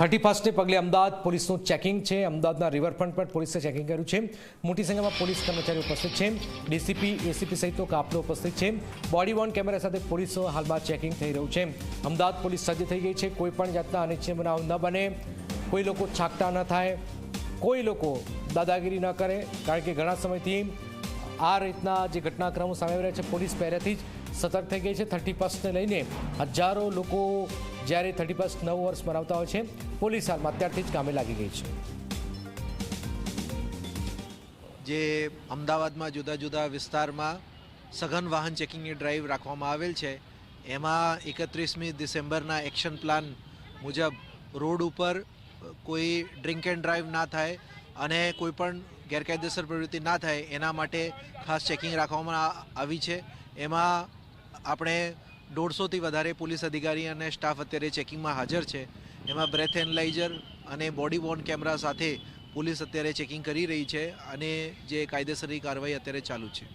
Thirty ફર્સ્ટને પગલે અમદાવાદ પોલીસનું checking છે. અમદાવાદના રિવરફ્રન્ટ પર પોલીસે ચેકિંગ કર્યું છે. મોટી સંખ્યામાં પોલીસ કર્મચારીઓ ઉપસ્થિત છે. ડીસીપી, એસીપી સહિતનો કાફલો ઉપસ્થિત છે. બોડી વોર્ન કેમેરા સાથે પોલીસ હાલમાં ચેકિંગ થઈ રહ્યું છે. અમદાવાદ પોલીસ સજ્જ થઈ ગઈ છે. કોઈ પણ જાતના અનિચ્છનીય બનાવ ન બને. કોઈ લોકો છાકટા ન થાય. કોઈ લોકો દાદાગીરી ન કરે. કારણ કે ઘણા સમયથી આ રીતના જે ઘટનાક્રમો સામે આવી રહ્યા છે, પોલીસ પહેલેથી જ સતર્ક થઈ ગઈ છે. થર્ટી ફર્સ્ટને લઈને હજારો લોકો જ્યારે થર્ટી ફર્સ્ટ નવ વર્ષ મનાવતા હોય છે, પોલીસ હાલમાં અત્યારથી જ કામે લાગી ગઈ છે. જે અમદાવાદમાં જુદા જુદા વિસ્તારમાં સઘન વાહન ચેકિંગની ડ્રાઈવ રાખવામાં આવેલ છે, એમાં એકત્રીસમી ડિસેમ્બરના એક્શન પ્લાન મુજબ રોડ ઉપર કોઈ ડ્રિંક એન્ડ ડ્રાઈવ ના થાય અને કોઈ પણ ગેરકાયદેસર પ્રવૃત્તિ ના થાય, એના માટે ખાસ ચેકિંગ રાખવામાં આવી છે. એમાં આપણે દોઢસોથી વધારે પોલીસ અધિકારી અને સ્ટાફ અત્યારે ચેકિંગમાં હાજર છે. એમાં બ્રેથ એનલાઇઝર અને બોડી વોર્ન કેમેરા સાથે પોલીસ અત્યારે ચેકિંગ કરી રહી છે અને જે કાયદેસરની કાર્યવાહી અત્યારે ચાલુ છે.